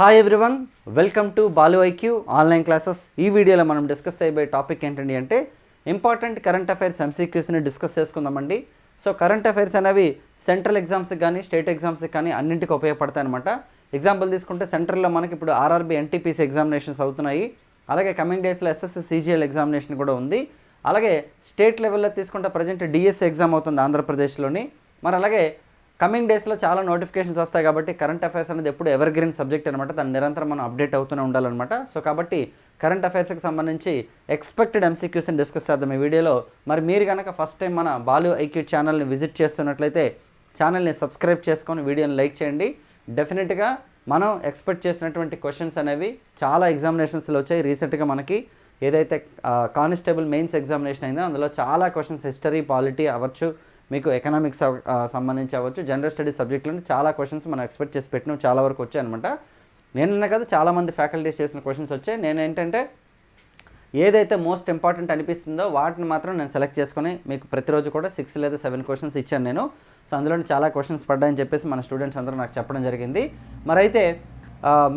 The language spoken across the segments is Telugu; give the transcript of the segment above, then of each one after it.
Hi everyone welcome to Balu IQ online classes ఈ వీడియోలో మనం డిస్కస్ చేయబోయే టాపిక్ ఏంటండి అంటే ఇంపార్టెంట్ కరెంట్ అఫైర్స్ ఎంసీక్యూస్ని డిస్కస్ చేసుకుందామండి. సో కరెంట్ అఫైర్స్ అనేవి సెంట్రల్ ఎగ్జామ్స్కి కానీ స్టేట్ ఎగ్జామ్స్కి కానీ అన్నింటికి ఉపయోగపడతాయి అనమాట ఎగ్జాంపుల్ తీసుకుంటే సెంట్రల్లో మనకి ఇప్పుడు ఆర్ఆర్బీ ఎన్టీపీసీ ఎగ్జామినేషన్స్ అవుతున్నాయి. అలాగే కమింగ్ డేస్లో ఎస్ఎస్సి సీజీఎల్ ఎగ్జామినేషన్ కూడా ఉంది. అలాగే స్టేట్ లెవెల్లో తీసుకుంటే ప్రజెంట్ డిఎస్సి ఎగ్జామ్ అవుతుంది ఆంధ్రప్రదేశ్లోని. మరి అలాగే కమింగ్ డేస్లో చాలా నోటిఫికేషన్స్ వస్తాయి కాబట్టి కరెంట్ అఫైర్స్ అనేది ఎప్పుడు ఎవర్ గ్రీన్ సబ్జెక్ట్ అనమాట దాన్ని నిరంతరం మనం అప్డేట్ అవుతూనే ఉండాలన్నమాట. సో కాబట్టి కరెంట్ అఫైర్స్కి సంబంధించి ఎక్స్పెక్టెడ్ ఎంసీక్యూస్ని డిస్కస్ చేద్దాం ఈ వీడియోలో. మరి మీరు కనుక ఫస్ట్ టైం మన బాలు ఐక్యూ ఛానల్ని విజిట్ చేస్తున్నట్లయితే ఛానల్ని సబ్స్క్రైబ్ చేసుకొని వీడియోని లైక్ చేయండి. డెఫినెట్గా మనం ఎక్స్పెక్ట్ చేసినటువంటి క్వశ్చన్స్ అనేవి చాలా ఎగ్జామినేషన్స్లో వచ్చాయి. రీసెంట్గా మనకి ఏదైతే కానిస్టేబుల్ మెయిన్స్ ఎగ్జామినేషన్ అయిందో అందులో చాలా క్వశ్చన్స్ హిస్టరీ పాలిటీ అవ్వచ్చు మీకు ఎకనామిక్స్ సంబంధించి అవ్వచ్చు. జనరల్ స్టడీస్ సబ్జెక్టులో చాలా క్వశ్చన్స్ మనం ఎక్స్పెక్ట్ చేసి పెట్టినాం. చాలా వరకు వచ్చాయన్నమాట నేనన్నా కాదు చాలామంది ఫ్యాకల్టీస్ చేసిన క్వశ్చన్స్ వచ్చాయి. నేను ఏంటంటే ఏదైతే మోస్ట్ ఇంపార్టెంట్ అనిపిస్తుందో వాటిని మాత్రం నేను సెలెక్ట్ చేసుకొని మీకు ప్రతిరోజు కూడా సిక్స్ లేదా సెవెన్ క్వశ్చన్స్ ఇచ్చాను నేను. సో అందులో చాలా క్వశ్చన్స్ పడ్డాయని చెప్పేసి మన స్టూడెంట్స్ అందరూ నాకు చెప్పడం జరిగింది. మరైతే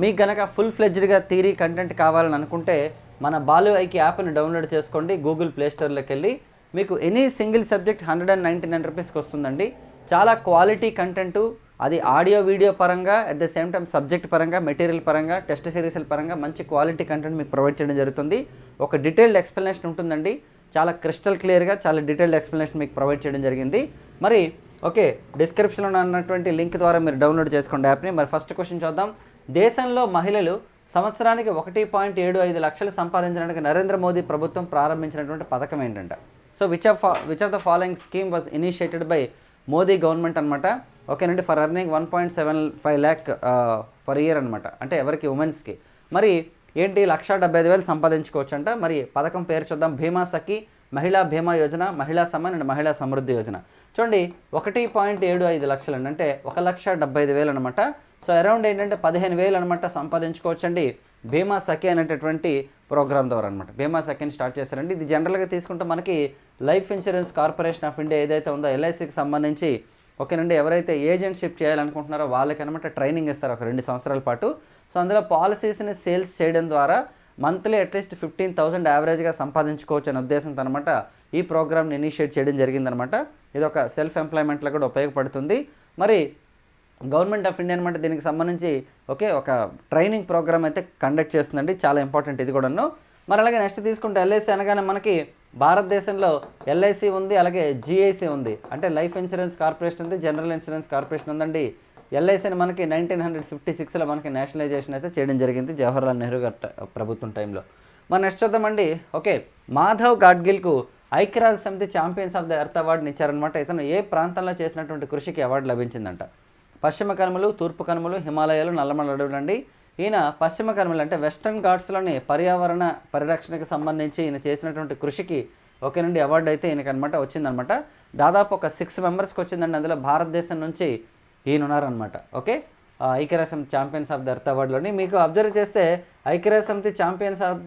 మీకు గనక ఫుల్ ఫ్లెడ్జ్డ్గా థీరీ కంటెంట్ కావాలని అనుకుంటే మన బాలు ఐకి యాప్ని డౌన్లోడ్ చేసుకోండి. గూగుల్ ప్లేస్టోర్లోకి వెళ్ళి మీకు any single subject hundred and ninety nine రూపీస్కి వస్తుందండి. చాలా క్వాలిటీ కంటెంట్ అది ఆడియో వీడియో పరంగా at the same time subject పరంగా మెటీరియల్ పరంగా టెస్ట్ సిరీస్ల పరంగా మంచి క్వాలిటీ కంటెంట్ మీకు ప్రొవైడ్ చేయడం జరుగుతుంది. ఒక డీటెయిల్డ్ ఎక్స్ప్లెనేషన్ ఉంటుందండి. చాలా క్రిస్టల్ క్లియర్గా చాలా డీటెయిల్డ్ ఎక్స్ప్లెనేషన్ మీకు ప్రొవైడ్ చేయడం జరిగింది. మరి ఓకే డిస్క్రిప్షన్లో ఉన్నటువంటి లింక్ ద్వారా మీరు డౌన్లోడ్ చేసుకోండి యాప్ని మరి ఫస్ట్ క్వశ్చన్ చూద్దాం. దేశంలో మహిళలు సంవత్సరానికి ఒకటి పాయింట్ ఏడు ఐదు లక్షలు సంపాదించడానికి నరేంద్ర మోదీ ప్రభుత్వం ప్రారంభించినటువంటి పథకం ఏంటంటే? So which of which of the following scheme was initiated by Modi government అనమాట ఓకేనండి for earning one point seven five lakh per year అనమాట అంటే ఎవరికి? ఉమెన్స్కి మరి ఏంటి? లక్ష డెబ్బై ఐదు వేలు సంపాదించుకోవచ్చు అంట మరి పథకం పేరు చూద్దాం. భీమా సఖి మహిళా భీమా యోజన మహిళా సమ్మాన్ అండ్ మహిళా సమృద్ధి యోజన. చూడండి ఒకటి పాయింట్ ఏడు ఐదు లక్షలు అండి. అంటే ఒక లక్ష డెబ్బై ఐదు వేలు అనమాట సో అరౌండ్ ఏంటంటే పదిహేను వేలు అనమాట సంపాదించుకోవచ్చండి. భీమా సఖి అనేటటువంటి ప్రోగ్రామ్ ద్వారా అనమాట భీమా సఖిని స్టార్ట్ చేస్తారండి. ఇది జనరల్గా తీసుకుంటే మనకి life insurance corporation of India ఏదైతే ఉందో ఎల్ఐసికి సంబంధించి ఓకేనండి ఎవరైతే ఏజెంట్షిప్ చేయాలనుకుంటున్నారో వాళ్ళకి అనమాట ట్రైనింగ్ ఇస్తారు ఒక రెండు సంవత్సరాల పాటు. సో అందులో పాలసీస్ని సేల్స్ చేయడం ద్వారా మంత్లీ అట్లీస్ట్ ఫిఫ్టీన్ థౌసండ్ యావరేజ్గా సంపాదించుకోవచ్చు అనే ఉద్దేశంతో అనమాట ఈ ప్రోగ్రామ్ని ఇనిషియేట్ చేయడం జరిగిందనమాట ఇది ఒక సెల్ఫ్ ఎంప్లాయ్మెంట్లో కూడా ఉపయోగపడుతుంది. మరి గవర్నమెంట్ ఆఫ్ ఇండియా అనమాట దీనికి సంబంధించి ఓకే ఒక ట్రైనింగ్ ప్రోగ్రామ్ అయితే కండక్ట్ చేస్తుందండి. చాలా ఇంపార్టెంట్ ఇది కూడాను. మరి అలాగే నెక్స్ట్ తీసుకుంటే ఎల్ఐసి అనగానే మనకి భారతదేశంలో ఎల్ఐసి ఉంది అలాగే జిఐసి ఉంది. అంటే లైఫ్ ఇన్సూరెన్స్ కార్పొరేషన్ ఉంది జనరల్ ఇన్సూరెన్స్ కార్పొరేషన్ ఉందండి. ఎల్ఐసిని మనకి నైన్టీన్ హండ్రెడ్ ఫిఫ్టీ సిక్స్లో మనకి నేషనలైజేషన్ అయితే చేయడం జరిగింది జవహర్లాల్ నెహ్రూ గారి ప్రభుత్వం టైంలో మరి నెక్స్ట్ చూద్దామండి. ఓకే మాధవ్ గాడ్గిల్కు ఐక్యరాజ్య సమితి ఛాంపియన్స్ ఆఫ్ ద ఎర్త్ అవార్డుని ఇచ్చారనమాట ఇతను ఏ ప్రాంతంలో చేసినటువంటి కృషికి అవార్డు లభించిందంట? పశ్చిమ కనుమలు తూర్పు కనుమలు హిమాలయాలు నల్లమల అడవులండి ఈయన పశ్చిమ కనుమలు అంటే వెస్టర్న్ ఘాట్స్లోని పర్యావరణ పరిరక్షణకు సంబంధించి ఈయన చేసినటువంటి కృషికి ఒకే నుండి అవార్డు అయితే ఈయనకి అనమాట వచ్చిందనమాట. దాదాపు ఒక సిక్స్ మెంబర్స్కి వచ్చిందండి అందులో భారతదేశం నుంచి ఈయన ఉన్నారనమాట ఓకే ఐక్యరాసం ఛాంపియన్స్ ఆఫ్ ద ఎర్త్ అవార్డులోని మీకు అబ్జర్వ్ చేస్తే ఐక్యరాజ్య champions of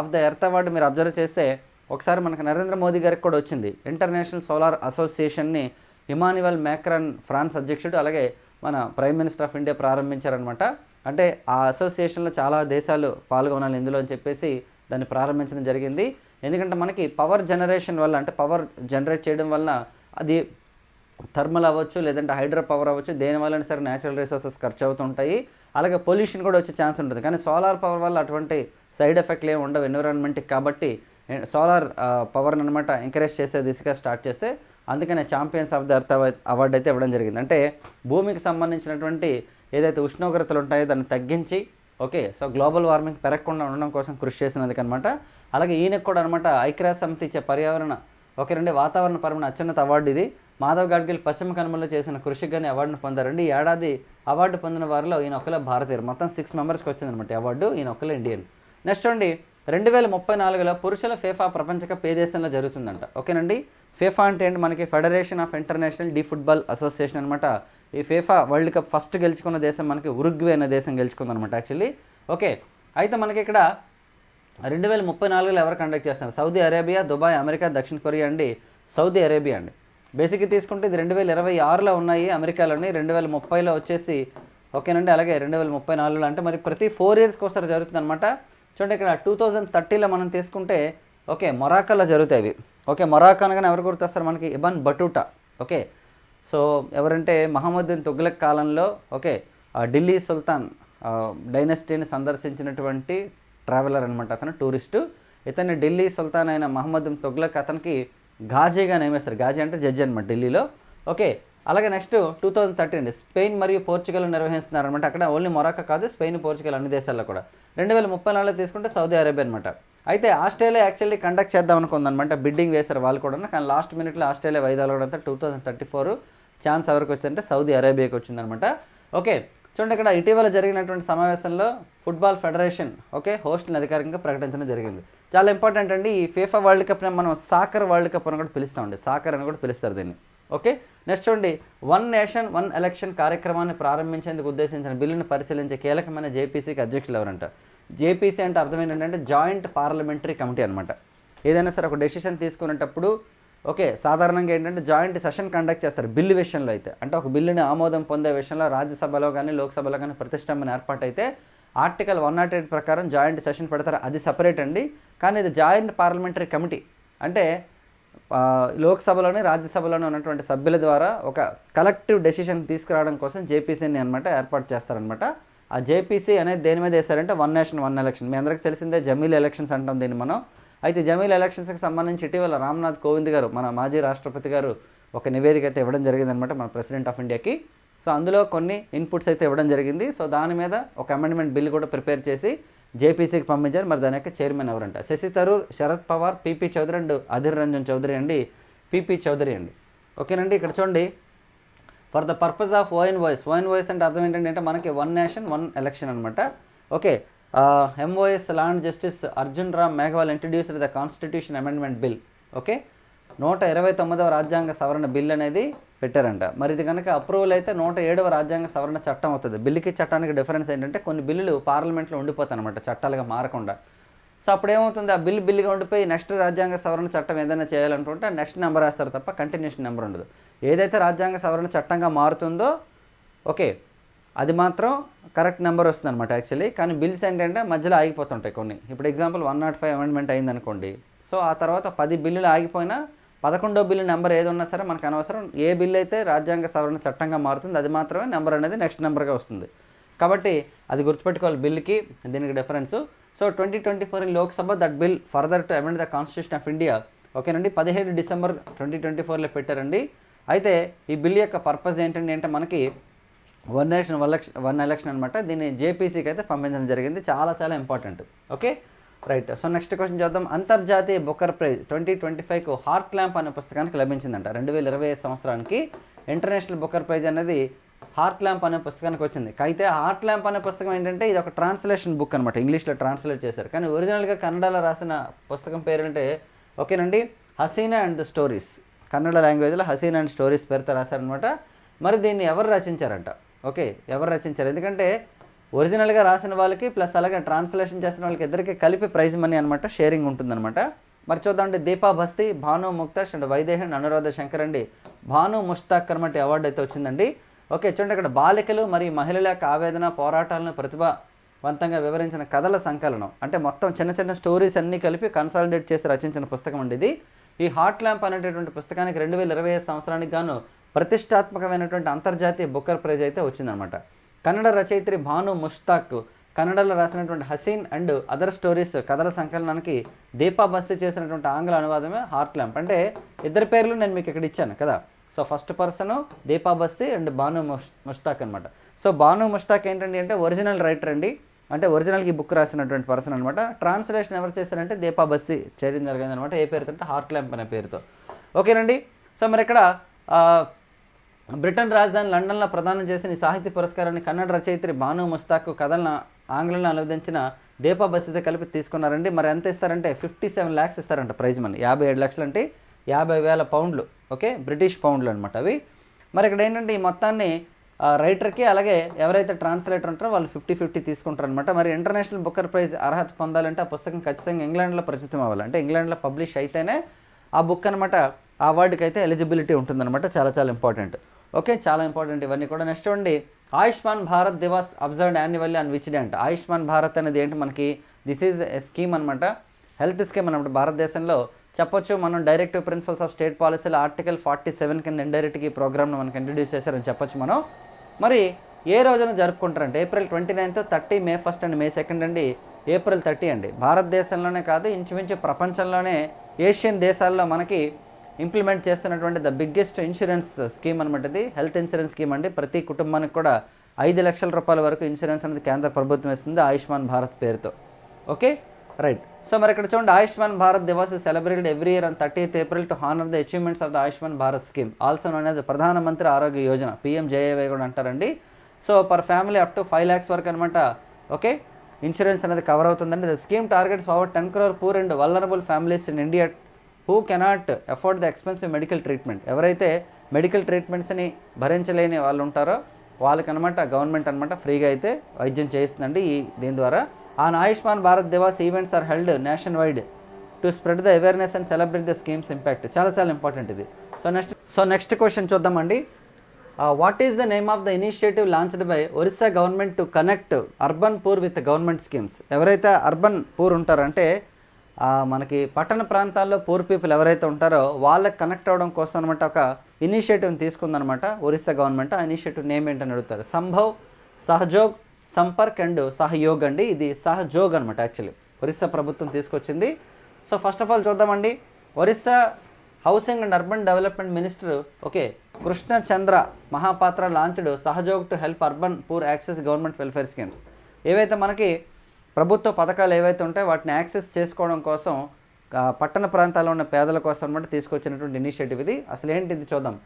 of the earth award మీరు అబ్జర్వ్ చేస్తే ఒకసారి మనకు నరేంద్ర మోదీ గారికి కూడా వచ్చింది. ఇంటర్నేషనల్ సోలార్ అసోసియేషన్ని ఇమాన్యువల్ మ్యాక్రాన్ ఫ్రాన్స్ అధ్యక్షుడు అలాగే మన ప్రైమ్ మినిస్టర్ ఆఫ్ ఇండియా ప్రారంభించారనమాట అంటే ఆ అసోసియేషన్లో చాలా దేశాలు పాల్గొనాలి ఇందులో అని చెప్పేసి దాన్ని ప్రారంభించడం జరిగింది. ఎందుకంటే మనకి పవర్ జనరేషన్ వల్ల అంటే పవర్ జనరేట్ చేయడం వలన అది థర్మల్ అవ్వచ్చు లేదంటే హైడ్రో పవర్ అవ్వచ్చు దేనివల్ల సరే న్యాచురల్ రిసోర్సెస్ ఖర్చు అవుతుంటాయి అలాగే పొల్యూషన్ కూడా వచ్చే ఛాన్స్ ఉంటుంది. కానీ సోలార్ పవర్ వల్ల అటువంటి సైడ్ ఎఫెక్ట్లు ఏమి ఉండవు ఎన్విరాన్మెంట్కి కాబట్టి సోలార్ పవర్ని అనమాట ఎంకరేజ్ చేసే దిశగా స్టార్ట్ చేస్తే అందుకనే champions of the earth award అయితే ఇవ్వడం జరిగింది. అంటే భూమికి సంబంధించినటువంటి ఏదైతే ఉష్ణోగ్రతలు ఉంటాయో దాన్ని తగ్గించి ఓకే సో గ్లోబల్ వార్మింగ్ పెరగకుండా ఉండడం కోసం కృషి చేసినది అనమాట అలాగే ఈయనకు కూడా అనమాట ఐక్యరాజ్య సమితి ఇచ్చే పర్యావరణ ఓకే రండి వాతావరణ పరమైన అత్యున్నత అవార్డు ఇది. మాధవ్ గాడ్గిల్ పశ్చిమ కనుమలో చేసిన కృషికి కానీ అవార్డును పొందారండి. ఈ ఏడాది అవార్డు పొందిన వారిలో ఈయన ఒకలే భారతీయులు. మొత్తం సిక్స్ మెంబర్స్కి వచ్చిందనమాట అవార్డు ఈయన ఒకలే ఇండియన్ నెక్స్ట్ అండి రెండు వేల ముప్పై నాలుగులో పురుషుల ఫేఫా ప్రపంచ కప్ ఏ దేశంలో జరుగుతుందంట. ఓకేనండి? ఫేఫా అంటే ఏంటి? మనకి federation of international de football association అనమాట ఈ ఫేఫా వరల్డ్ కప్ ఫస్ట్ గెలుచుకున్న దేశం మనకి ఉరుగ్వే అనే దేశం గెలుచుకుందనమాట యాక్చువల్లీ ఓకే. అయితే మనకి ఇక్కడ రెండు వేల ముప్పై నాలుగులో ఎవరు కండక్ట్ చేస్తున్నారు? సౌదీ అరేబియా దుబాయ్ అమెరికా దక్షిణ కొరియా అండి. సౌదీ అరేబియా అండి. బేసిక్గా తీసుకుంటే ఇది రెండు వేల ఇరవై ఆరులో ఉన్నాయి అమెరికాలోని రెండు వేల ముప్పైలో వచ్చేసి ఓకేనండి. అలాగే రెండు వేల ముప్పై నాలుగులో అంటే మరి ప్రతి ఫోర్ ఇయర్స్కి ఒకసారి జరుగుతుంది అనమాట చూడండి ఇక్కడ టూ థౌజండ్ థర్టీలో మనం తీసుకుంటే ఓకే మొరాకోలో జరుగుతాయి ఓకే మొరాకో అనగానే ఎవరు గుర్తొస్తారు మనకి? Ibn Battuta. ఓకే సో ఎవరంటే మహమ్మద్ తుగ్లక్ కాలంలో ఓకే ఢిల్లీ సుల్తాన్ డైనస్టీని సందర్శించినటువంటి ట్రావెలర్ అనమాట అతను టూరిస్టు. ఇతన్ని ఢిల్లీ సుల్తాన్ అయిన మహమ్మద్ తుగ్లక్ అతనికి ఘాజీగా నియమిస్తారు. ఘాజీ అంటే జడ్జి అనమాట ఢిల్లీలో. ఓకే అలాగే next two thousand thirteen Spain మరియు పోర్చుగల్ నిర్వహిస్తున్నారు అనమాట అక్కడ ఓన్లీ మొరాకో కాదు స్పెయిన్ పోర్చుగల్ అన్ని దేశాల్లో కూడా. రెండు వేల ముప్పై నాలుగులో తీసుకుంటే సౌదీ అరేబియా అనమాట అయితే ఆస్ట్రేలియా యాక్చువల్లీ కండక్ట్ చేద్దాం అనుకుందనమాట బిడ్డింగ్ వేశారు వాళ్ళు కూడా కానీ లాస్ట్ మినిట్లో Australia వైదొలగడంతో two thousand thirty four chance ఎవరికి వచ్చిందంటే సౌదీ అరేబియాకి వచ్చిందనమాట ఓకే చూడండి ఇక్కడ ఇటీవల జరిగినటువంటి సమావేశంలో ఫుట్బాల్ ఫెడరేషన్ ఓకే హోస్ట్ని అధికారికంగా ప్రకటించడం జరిగింది. చాలా ఇంపార్టెంట్ అండి. ఈ ఫీఫా వరల్డ్ కప్ని మనం సాకర్ వరల్డ్ కప్ అని కూడా పిలుస్తామండి సాకర్ అని కూడా పిలుస్తారు దీన్ని. ఓకే నెక్స్ట్ చూడండి. వన్ నేషన్ వన్ ఎలక్షన్ కార్యక్రమాన్ని ప్రారంభించేందుకు ఉద్దేశించిన బిల్లును పరిశీలించే కీలకమైన జేపీసీకి అధ్యక్షులు ఎవరంట? జేపీసీ అంటే అర్థం ఏంటంటే జాయింట్ పార్లమెంటరీ కమిటీ అనమాట ఏదైనా సరే ఒక డెసిషన్ తీసుకునేటప్పుడు ఓకే సాధారణంగా ఏంటంటే జాయింట్ సెషన్ కండక్ట్ చేస్తారు బిల్లు విషయంలో అయితే. అంటే ఒక బిల్లుని ఆమోదం పొందే విషయంలో రాజ్యసభలో కానీ లోక్సభలో కానీ ప్రతిష్టంభన ఏర్పాటైతే ఆర్టికల్ వన్ నాట్ ఎయిట్ ప్రకారం జాయింట్ సెషన్ పెడతారు. అది సపరేట్ అండి. కానీ ఇది జాయింట్ పార్లమెంటరీ కమిటీ. అంటే ఆ, లోక్సభలోని రాజ్యసభలోనే ఉన్నటువంటి సభ్యుల ద్వారా ఒక కలెక్టివ్ డెసిషన్ తీసుకురావడం కోసం జేపీసీని అనమాట ఏర్పాటు చేస్తారనమాట ఆ జేపీసీ అనేది దేని మీద వేశారంటే వన్ నేషన్ వన్ ఎలక్షన్. మీ అందరికీ తెలిసిందే జమీల్ ఎలక్షన్స్ అంటాం దీన్ని మనం. అయితే జమీల్ ఎలక్షన్స్కి సంబంధించి ఇటీవల రామ్నాథ్ కోవింద్ గారు మన మాజీ రాష్ట్రపతి గారు ఒక నివేదిక అయితే ఇవ్వడం జరిగిందనమాట మన ప్రెసిడెంట్ ఆఫ్ ఇండియాకి. సో అందులో కొన్ని ఇన్పుట్స్ అయితే ఇవ్వడం జరిగింది. సో దాని మీద ఒక అమెండ్మెంట్ బిల్ కూడా ప్రిపేర్ చేసి జేపీసీకి పంపించారు. మరి దాని యొక్క చైర్మన్ ఎవరంట? శశి తరూర్ శరద్ పవార్ పీపీ చౌదరి అండ్ అధీర్ రంజన్ చౌదరి అండి. పీపీ చౌదరి అండి. ఓకేనండి? ఇక్కడ చూడండి. For the purpose of ON voice ON voice అంటే అర్థం ఏంటంటే మనకి వన్ నేషన్ వన్ ఎలక్షన్ అనమాట okay MOS law and justice Arjun Ram Meghwal introduced the constitution amendment bill okay నూట ఇరవై తొమ్మిదవ రాజ్యాంగ సవరణ బిల్ అనేది పెట్టారంట. మరి ఇది కనుక అప్రూవల్ అయితే నూట ఏడవ రాజ్యాంగ సవరణ చట్టం అవుతుంది. బిల్లుకి చట్టానికి డిఫరెన్స్ ఏంటంటే కొన్ని బిల్లులు పార్లమెంట్లో ఉండిపోతాయి అనమాట చట్టాలుగా మారకుండా. సో అప్పుడు ఏమవుతుంది ఆ బిల్ బిల్లుగా ఉండిపోయి నెక్స్ట్ రాజ్యాంగ సవరణ చట్టం ఏదైనా చేయాలనుకుంటే నెక్స్ట్ నెంబర్ వేస్తారు తప్ప కంటిన్యూషన్ నెంబర్ ఉండదు. ఏదైతే రాజ్యాంగ సవరణ చట్టంగా మారుతుందో ఓకే అది మాత్రం కరెక్ట్ నెంబర్ వస్తుంది అనమాట యాక్చువల్లీ. కానీ బిల్స్ ఏంటంటే మధ్యలో ఆగిపోతుంటాయి కొన్ని. ఇప్పుడు example one not five amendment అయింది అనుకోండి సో ఆ తర్వాత పది బిల్లులు ఆగిపోయినా పదకొండో బిల్లు నెంబర్ ఏది ఉన్నా సరే మనకు అనవసరం. ఏ బిల్ అయితే రాజ్యాంగ సవరణ చట్టంగా మారుతుంది అది మాత్రమే నెంబర్ అనేది నెక్స్ట్ నెంబర్గా వస్తుంది. కాబట్టి అది గుర్తుపెట్టుకోవాలి బిల్కి దీనికి difference. So twenty twenty four in Lok Sabha that bill further to amend the constitution of India. ఓకేనండి? పదిహేడు డిసెంబర్ ట్వంటీ ట్వంటీ ఫోర్లో పెట్టారండి. అయితే ఈ బిల్ యొక్క పర్పస్ ఏంటంటే అంటే మనకి one nation one election one election అనమాట దీన్ని జేపీసీకి అయితే పంపించడం జరిగింది. చాలా చాలా important okay? Right so next question చూద్దాం. అంతర్జాతీయ బుకర్ ప్రైజ్ ట్వంటీ ట్వంటీ ఫైవ్కు హార్ట్ ల్యాంప్ అనే పుస్తకానికి లభించిందంట. రెండు వేల ఇరవై ఐదు సంవత్సరానికి ఇంటర్నేషనల్ బుకర్ ప్రైజ్ అనేది హార్ట్ ల్యాంప్ అనే పుస్తకానికి వచ్చింది. అయితే హార్ట్ ల్యాంప్ అనే పుస్తకం ఏంటంటే ఇది ఒక ట్రాన్స్లేషన్ బుక్ అనమాట ఇంగ్లీష్లో ట్రాన్స్లేట్ చేశారు. కానీ ఒరిజినల్గా కన్నడలో రాసిన పుస్తకం పేరు అంటే ఓకేనండి? Haseena and the stories. Kannada లాంగ్వేజ్లో హసీన్ అండ్ స్టోరీస్ పేరుతో రాశారనమాట మరి దీన్ని ఎవరు రచించారంట? ఓకే ఎవరు రచించారు? ఎందుకంటే ఒరిజినల్గా రాసిన వాళ్ళకి ప్లస్ అలాగే ట్రాన్స్లేషన్ చేసిన వాళ్ళకి ఇద్దరికి కలిపి ప్రైజ్ మనీ అనమాట షేరింగ్ ఉంటుందన్నమాట. మరి చూద్దామంటే దీపా బస్తీ భాను ముక్తాష్ అండ్ వైదేహన్ అనురాధ శంకర్ అండి. భాను ముష్తాక్ అనమాట అవార్డు అయితే వచ్చిందండి. ఓకే చూడండి అక్కడ బాలికలు మరియు మహిళల యొక్క ఆవేదన పోరాటాలను ప్రతిభావంతంగా వివరించిన కథల సంకలనం. అంటే మొత్తం చిన్న చిన్న స్టోరీస్ అన్నీ కలిపి కన్సాలిడేట్ చేసి రచించిన పుస్తకం అండి ఇది. ఈ హార్ట్ ల్యాంప్ అనేటటువంటి పుస్తకానికి రెండు వేల ఇరవై ఐదు సంవత్సరానికి గాను ప్రతిష్టాత్మకమైనటువంటి అంతర్జాతీయ బుక్కర్ ప్రైజ్ అయితే వచ్చిందనమాట కన్నడ రచయిత్రి భాను ముష్తాక్ కన్నడలో రాసినటువంటి హసీన్ అండ్ అదర్ స్టోరీస్ కథల సంకలనానికి దీపా బస్తి చేసినటువంటి ఆంగ్ల అనువాదమే హార్ట్ ల్యాంప్. అంటే ఇద్దరి పేర్లు నేను మీకు ఇక్కడ ఇచ్చాను కదా. సో ఫస్ట్ పర్సన్ దీపా బస్తీ అండ్ భాను ముష్ ముష్తాక్ అనమాట సో భాను ముష్తాక్ ఏంటండి అంటే ఒరిజినల్ రైటర్ అండి. అంటే ఒరిజినల్కి బుక్ రాసినటువంటి పర్సన్ అనమాట ట్రాన్స్లేషన్ ఎవరు చేశారంటే దీపా బస్తీ చేయడం జరిగింది అనమాట ఏ పేరుతో అంటే హార్ట్ ల్యాంప్ అనే పేరుతో. ఓకేనండి? సో మరి ఇక్కడ బ్రిటన్ రాజధాని లండన్లో ప్రదానం చేసిన ఈ సాహిత్య పురస్కారాన్ని కన్నడ రచయిత్రి భాను ముస్తాక్ కథలను ఆంగ్లంలో అనువదించిన దీపా బస్తీతో కలిపి తీసుకున్నారండి. మరి ఎంత ఇస్తారంటే ఫిఫ్టీ సెవెన్ ల్యాక్స్ ఇస్తారంట ప్రైజ్ మనీ. యాభై ఏడు లక్షలు అంటే యాభై వేల పౌండ్లు. ఓకే? బ్రిటిష్ పౌండ్లు అనమాట అవి. మరి ఇక్కడ ఏంటంటే ఈ మొత్తాన్ని రైటర్కి అలాగే ఎవరైతే ట్రాన్స్లేటర్ ఉంటారో వాళ్ళు ఫిఫ్టీ ఫిఫ్టీ తీసుకుంటారు అనమాట మరి ఇంటర్నేషనల్ బుక్కర్ ప్రైజ్ అర్హత పొందాలంటే ఆ పుస్తకం ఖచ్చితంగా ఇంగ్లాండ్లో ప్రచురితం అవ్వాలి. అంటే ఇంగ్లాండ్లో పబ్లిష్ అయితేనే ఆ బుక్ అనమాట ఆ అవార్డుకి అయితే ఎలిజిబిలిటీ ఉంటుందన్నమాట. చాలా చాలా ఇంపార్టెంట్. ఓకే చాలా ఇంపార్టెంట్ ఇవన్నీ కూడా. నెక్స్ట్ చూడండి. Ayushman Bharat Diwas observed annually and which day అంట. ఆయుష్మాన్ భారత్ అనేది ఏంటి? మనకి దిస్ ఈజ్ ఎ స్కీమ్ అనమాట హెల్త్ స్కీమ్ అనమాట భారతదేశంలో చెప్పొచ్చు మనం డైరెక్టివ్ ప్రిన్సిపల్స్ ఆఫ్ స్టేట్ పాలసీలో ఆర్టికల్ ఫార్టీ సెవెన్ కింద ఇండైరెక్ట్గా ఈ ప్రోగ్రామ్ను మనకి ఇంట్రడ్యూస్ చేశారని చెప్పొచ్చు మనం. మరి ఏ రోజున జరుపుకుంటారంటే April twenty ninth thirty May first and May second అండి ఏప్రిల్ థర్టీ అండి. భారతదేశంలోనే కాదు ఇంచుమించు ప్రపంచంలోనే ఏషియన్ దేశాల్లో మనకి ఇంప్లిమెంట్ చేస్తున్నటువంటి ద బిగ్గెస్ట్ ఇన్సూరెన్స్ స్కీమ్ అనమాట ఇది. హెల్త్ ఇన్సూరెన్స్ స్కీమ్ అండి. ప్రతి కుటుంబానికి కూడా ఐదు లక్షల రూపాయల వరకు ఇన్సూరెన్స్ అనేది కేంద్ర ప్రభుత్వం ఇస్తుంది ఆయుష్మాన్ భారత్ పేరుతో. ఓకే? రైట్. సో మరి ఇక్కడ చూడండి Ayushman Bharat Diwas celebrated every year on thirtieth April to honour the achievements of the Ayushman Bharat scheme also known as Pradhan Mantri Arogya Yojana PMJAY కూడా అంటారండి. So per family up to five lakhs వరకు అనమాట ఓకే ఇన్సూరెన్స్ అనేది కవర్ అవుతుందండి. The scheme targets forward ten crore poor and vulnerable families in India who cannot afford the expensive medical treatment ఎవరైతే మెడికల్ ట్రీట్మెంట్స్ని భరించలేని వాళ్ళు ఉంటారో వాళ్ళకనమాట గవర్నమెంట్ అనమాట ఫ్రీగా అయితే వైద్యం చేయిస్తుందండి ఈ దీని ద్వారా. On Ayushman Bharat Diwas events are held nationwide to spread the awareness and celebrate the scheme's impact చాలా చాలా ఇంపార్టెంట్ ఇది. So next so next question చూద్దామండి. What is the name of the initiative launched by Orissa government to connect urban poor with government schemes ఎవరైతే అర్బన్ పూర్ ఉంటారంటే మనకి పట్టణ ప్రాంతాల్లో పూర్ పీపుల్ ఎవరైతే ఉంటారో వాళ్ళకి కనెక్ట్ అవ్వడం కోసం అనమాట ఒక ఇనిషియేటివ్ తీసుకుందనమాట ఒరిస్సా గవర్నమెంట్ ఆ ఇనిషియేటివ్ నేమ్ ఏంటని అడుగుతారు? సంభవ్ సహజోగ్ సంపర్క్ అండ్ సహయోగ్ అండి. ఇది సహజోగ్ అనమాట యాక్చువల్లీ ఒరిస్సా ప్రభుత్వం తీసుకొచ్చింది. సో ఫస్ట్ ఆఫ్ ఆల్ చూద్దామండి. Orissa housing and urban development minister okay Krishna Chandra Mahapatra launched Sahajog to help urban poor access government welfare schemes ఏవైతే మనకి ప్రభుత్వ పథకాలు ఏవైతే ఉంటాయో వాటిని యాక్సెస్ చేసుకోవడం కోసం పట్టణ ప్రాంతాల్లో ఉన్న పేదల కోసం అనమాట తీసుకొచ్చినటువంటి ఇనిషియేటివ్ ఇది. అసలు ఏంటి ఇది చూద్దాం.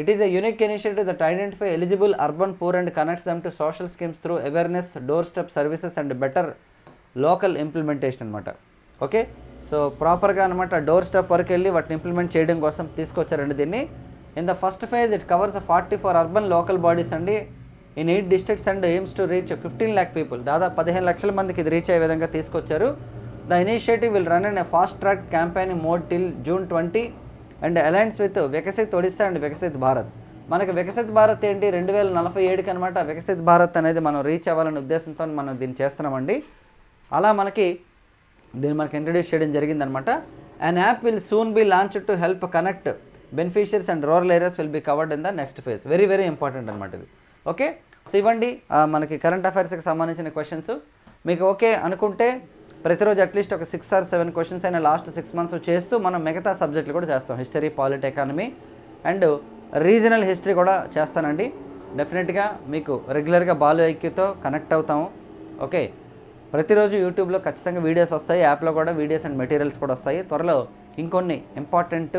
It is a unique initiative that identify eligible urban poor and connects them to social schemes through awareness doorstep services and better local implementation అనమాట ఓకే సో ప్రాపర్గా అనమాట డోర్ స్టెప్ వరకు వెళ్ళి వాటిని ఇంప్లిమెంట్ చేయడం కోసం తీసుకొచ్చారండి దీన్ని. In the first phase it covers forty four urban local bodies అండి. In eight districts and aims to reach fifteen lakh people దాదాపు పదిహేను లక్షల మందికి ఇది రీచ్ అయ్యే విధంగా తీసుకొచ్చారు. The initiative will run and fast track campaign mode till June twenty and alliance with Viksit Odisha and Viksit Bharat. మనకి వికసిత్ భారత్ ఏంటి? రెండు వేల నలభై ఏడుకి అనమాట వికసిత్ భారత్ అనేది మనం రీచ్ అవ్వాలనే ఉద్దేశంతో మనం దీన్ని చేస్తున్నామండి. అలా మనకి దీన్ని మనకి ఇంట్రడ్యూస్ చేయడం జరిగిందనమాట and app will soon be launch to help connect beneficiaries and rural areas will be covered in the next phase very very important అనమాట ఇది. ఓకే సో ఇవ్వండి. మనకి కరెంట్ అఫైర్స్కి సంబంధించిన క్వశ్చన్స్ మీకు ఓకే అనుకుంటే ప్రతిరోజు అట్లీస్ట్ ఒక సిక్స్ ఆర్ సెవెన్ క్వశ్చన్స్ అయినా లాస్ట్ సిక్స్ మంత్స్ చేస్తూ మనం మిగతా సబ్జెక్టులు కూడా చేస్తాం. History polit economy and regional history కూడా చేస్తానండి. డెఫినెట్గా మీకు రెగ్యులర్గా బాలు ఐక్యూతో కనెక్ట్ అవుతాము. ఓకే ప్రతిరోజు యూట్యూబ్లో ఖచ్చితంగా వీడియోస్ వస్తాయి. యాప్లో కూడా వీడియోస్ అండ్ మెటీరియల్స్ కూడా వస్తాయి. త్వరలో ఇంకొన్ని ఇంపార్టెంట్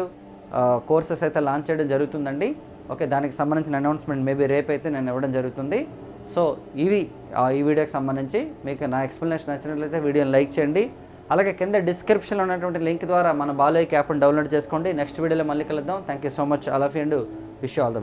కోర్సెస్ అయితే లాంచ్ చేయడం జరుగుతుందండి. ఓకే దానికి సంబంధించిన అనౌన్స్మెంట్ మేబీ రేపు అయితే నేను ఇవ్వడం జరుగుతుంది. సో ఇవి ఈ వీడియోకి సంబంధించి మీకు నా ఎక్స్ప్లెనేషన్ నచ్చినట్లయితే వీడియోని లైక్ చేయండి. అలాగే కింద డిస్క్రిప్షన్లో ఉన్నటువంటి లింక్ ద్వారా మన బాలయ్య యాప్ని డౌన్లోడ్ చేసుకోండి. నెక్స్ట్ వీడియోలో మళ్ళీ కలుద్దాం. థ్యాంక్ యూ సో మచ్ అలఫ్ అండ్ విష్ ఆల్ ద